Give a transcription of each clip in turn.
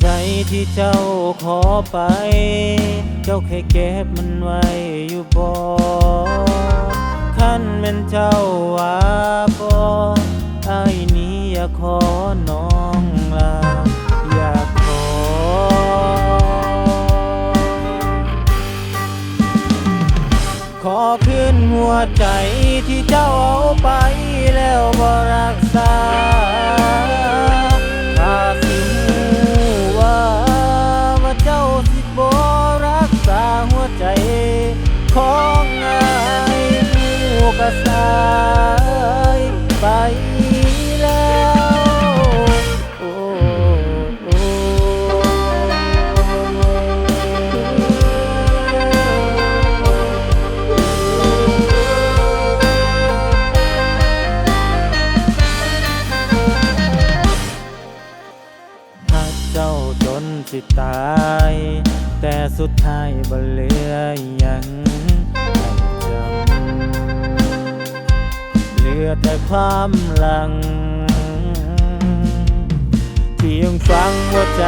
ใจที่เจ้าขอไป เจ้าแค่เก็บมันไว้อยู่บ่คันแม่นเจ้าว่าบ่ไอ้ายนี้อยากขอน้องลาอยากขอ ขอคืนหัวใจที่เจ้าเอาไปแล้วบ่รักษา เจ้าจนสิตาย แต่สุดท้ายบ่เหลือหยังให้จำเหลือแต่ความหลัง ที่ยังฟังหัวใจ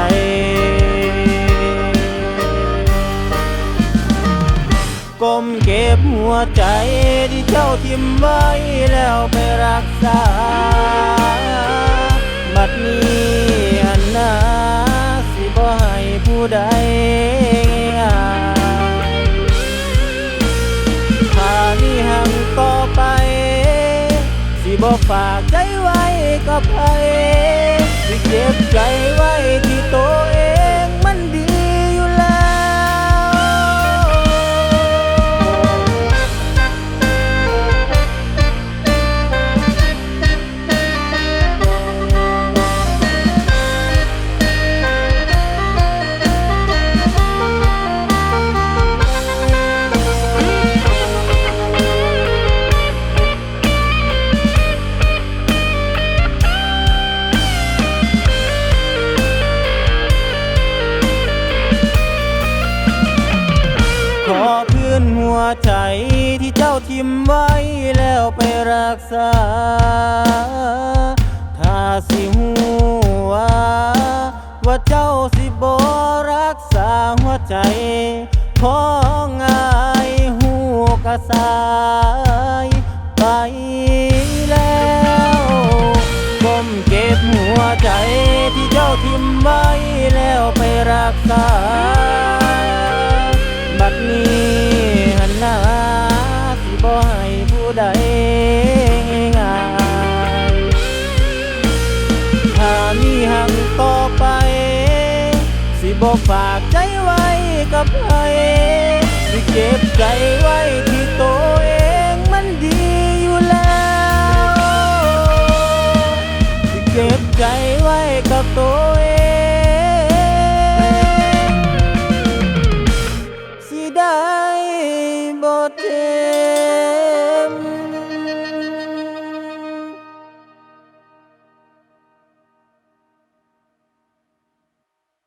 ก้มเก็บหัวใจที่เจ้าทิมไว้แล้วไปรักษา บัดนี้ ผู้ใดง่ายถ้ามีหังต่อไป สิบอกฝากใจไว้กับใครสิเก็บใจไว้ที่ตัว ใจที่เจ้าทิมไว้แล้วไปรักษา ถ้าสิหูว่าว่าเจ้าสิบรักษาหัวใจของอายหูกระสายไปแล้วก้มเก็บหัวใจที่เจ้าทิมไว้แล้วไปรักษา ให้ผู้ใดง่ายถ้ามีหังต่อไป สิบอกฝากใจไว้กับใครสิเก็บใจไว้ที่ตัว